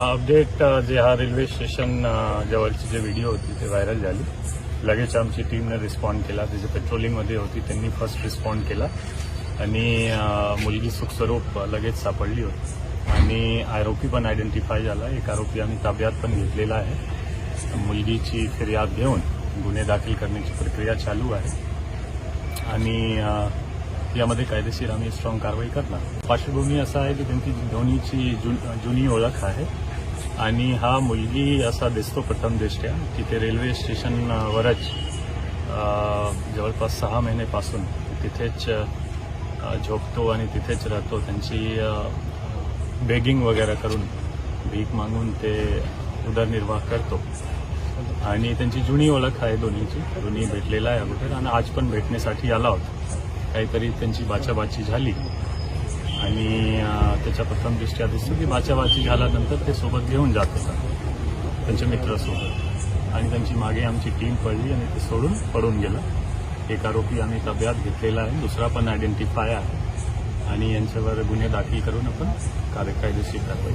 Update जे हा railway station जवळची जे व्हिडिओ होती ते व्हायरल झाली. लगेच आमची टीमने रिस्पॉन्ड केला. त्याची पेट्रोलिंगमध्ये होती त्यांनी फर्स्ट रिस्पॉन्ड केला. आणि मुलगी सुखस्वरूप लगेच सापडली होती. आणि आरोपी पण आयडेंटिफाय झाला. एक आरोपी आम्ही ताब्यात पण घेतलेला आहे. मुलगीची फिर्याद घेऊन गुन्हे दाखल करण्याची प्रक्रिया चालू आहे. आणि यामध्ये कायदेशीर आम्ही स्ट्रॉंग कारवाई करणार. पार्श्वभूमी असं आहे की त्यांची दोन्हीची जुनी ओळख आहे. आणि हा मुलगी असा दिसतो प्रथम दृष्ट्या की ते रेल्वे स्टेशनवरच जवळपास सहा महिनेपासून तिथेच झोपतो आणि तिथेच राहतो. त्यांची बेगिंग वगैरे करून भीक मागून ते उदरनिर्वाह करतो. आणि त्यांची जुनी ओळख आहे दोन्हीची. दोन्ही भेटलेला आहे अगोदर आणि आज पण भेटण्यासाठी आला होता. काहीतरी त्यांची बाचाबाची झाली. आणि त्याच्या प्रथम दृष्ट्या दिसतं की बाचाबाची झाल्यानंतर ते सोबत घेऊन जात होता. त्यांच्या मित्रासोबत. आणि त्यांची मागे आमची टीम पडली आणि ते सोडून पडून गेलं. एक आरोपी आम्ही ताब्यात घेतलेला आहे. दुसरा पण आयडेंटिफाय आहे. आणि यांच्यावर गुन्हे दाखल करून आपण कार्यकायदेशीर कारवाई